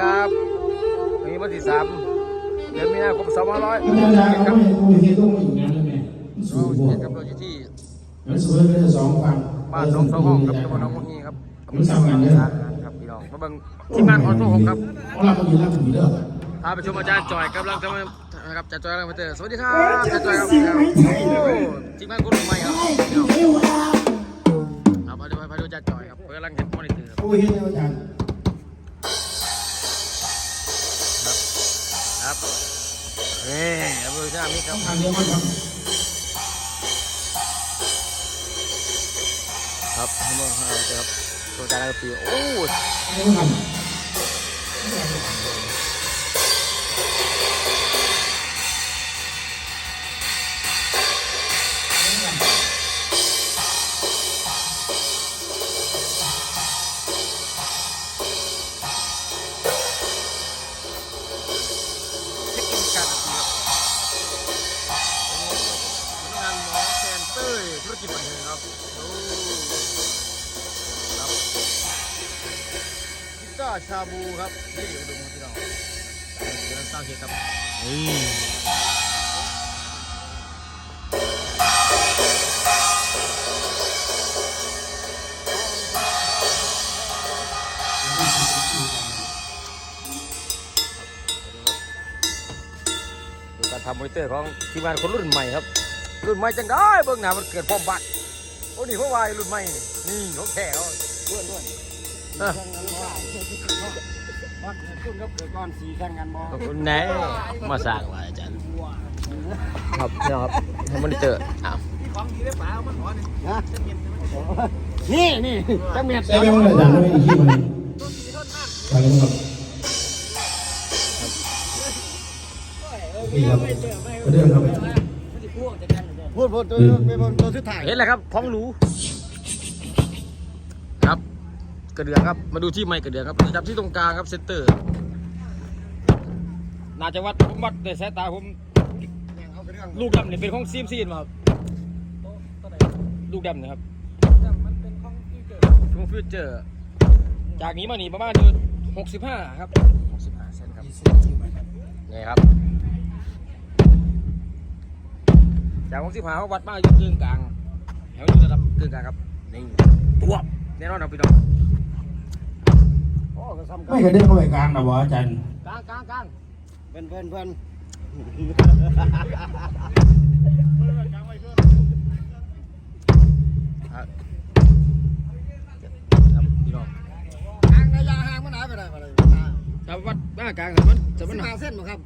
ครับวันนี้วันที่สามเดือนมีนาคมสองพันร้อยอาจารย์ดาเขาไม่คุยที่ต้องอยู่งานแล้วแม่สูเรางบ่เห็นกับเราอยู่ที่มันสูงเลยสองฝั่งบ้านหน้องสองห้องครับตำบลหน้องมุนีครับตำบลสามงานครับพี่น้องมาเบิ่งที่บ้านของโซ่หกครับเพราะเราคนอยู่รับอยู่เด้อพาไปชมอาจารย์จอยกำลังจะมานะครับอาจารย์จอยกำลังมาเจอสวัสดีครับอาจารย์จอยครับโอ้ทีมงานคนรุ่นใหม่ครับครับมาดูมาดูอาจารย์จอยครับกำลังเห็นมอนิเตอร์ครับ คุยที่ครับเฮ้ยเอาดูที่อามิครับทางเดียวมันทครับทั้งหมดครับตัวจารย์ปีโอ้ ยธุรกิจบันเทิงครับโอ้ครับพิซซ่าชาบูครับนี่เดี๋ยวดูมาที่เราเดี๋ยวเราสร้างเค้กครับนี่ดูการทำมอนิเตอร์ของทีมงานคนรุ่นใหม่ครับ รุ่นใหม่จังได้เบิ่งหน้ามันเกิดพร้อมบัตรโอ้นี่เพราะวายรุ่นใหม่นี่นี่ของแท้เขาด้วนด้วนอะคุณก็เกิดก้อนสีแข่งกันบ่ขอบคุณแน่มาสร้างไว้อาจารย์ครับเนี่ยครับทำมอนิเตอร์อ้าวนี่นี่จังเมียำใช้ไม่ว่าอาจารย์ไม่อีกที่มันไปแล้วครับนี่ครับก็เดินเข้าไป พูดพูดตัวเป็นตัวสุดท้ายเห็นแล้วครับของหรูครับกระเดืองครับ มาดูที่ไม้กระเดืองครับจับที่ตรงกลางครับเซนเตอร์ น่าจะวัดผมวัดในสายตาผมลูกดำเนี่ยเป็นของซีมซีนมาครับลูกดำนะครับมันเป็นของที่เกิดของฟิวเจอร์ จากนี้มานี่ประมาณอยู่หกสิบห้าครับหกสิบห้าเซนครับนี่ครับ จากหกสิบห้าเขาวัดมาอยู่ครึ่งกลางแถวอยู่ระดับครึ่งกลางครับนี่ตัวบแน่นอนครับพี่น้องโอ้ก็ซ้ำกัไม่เคยเดินเข้าไปกลางนะวะอาจารย์กลางกลางกลางเพื่อนเพื่อนเพื่อนครับครับพี่น้องทางระยะห่างมันหายไปไหนมาเลยแต่วัดหน้ากลางครับมันจะสิมันบห้าเส้นบ่ครับ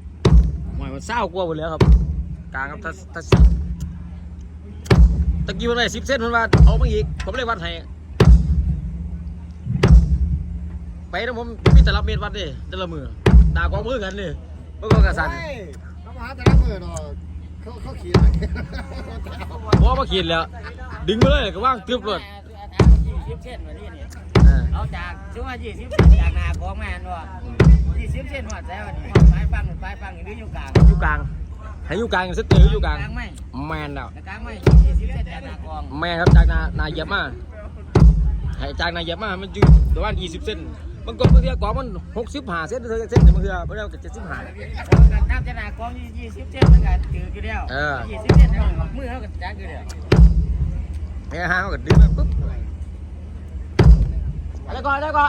หมายมันเศร้ากว่าหมดแล้วครับกลางครับถ้าถ้า ตะกี้มันได้สิบเส้นมันว่าเอามาอีก ผมเลยวัดให้ไปนะผมมีแต่รับเมตรวัดดิแต่ละมือด่ากองมือกันนี่มันก็กระสันเฮ้ยเขามาหาแต่ละมือเนาะเขาเขาขี่อะไรเพราะมาขีดแล้ว ดึงไปเลยก็ว่างตึบเลยยี่สิบเส้นมาที่นี่อ่าเอาจากช่วงยี่สิบเส้นจากหนาของแมนว่ายี่สิบเส้นหัวแซ่วันนี้ปลายฟังปลายฟังอยู่นี่อยู่กลางอยู่กลาง ให้อยู่กลางเส้นเตอร์อยู่กลางกลางไม่แมนแล้วกลางไม่ยี่สิบเส้นจากหนากองแม่ครับจากนานาเหยียบมาให้จากนาเหยียบมามันอยู่ประมาณ20เส้นบางคนบางทีกว่ามัน65เส้นเธอเส้นแต่บางทีบางทีก็75นับจากหนากองยี่สิบเส้นเหมือนกันถือกี่เดียวเออยี่สิบเส้นเท่ากับมือเท่ากับจานกี่เดียวแม่ห้างก็ดึงมาปุ๊บอะไรก่อนอะไรก่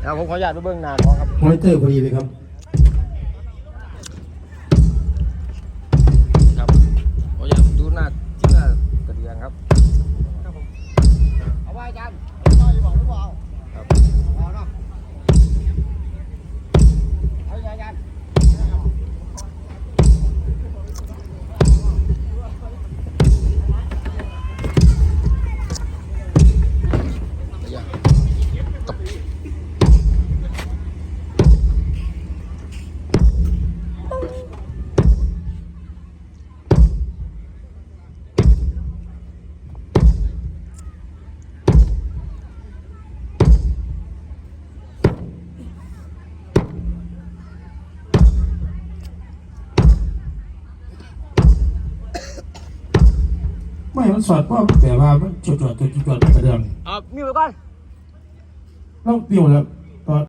เดี๋ยวผมขออนุญาตไปเบื้องหน้าก่อนครับ มอนิเตอร์พอดีเลยครับ ไม่มันสอดว่าแต่ว่ามันจวดจวดจวดจวดมันกระเดื่องอะมีไว้ก่อน เราเปรี้ยวแล้ว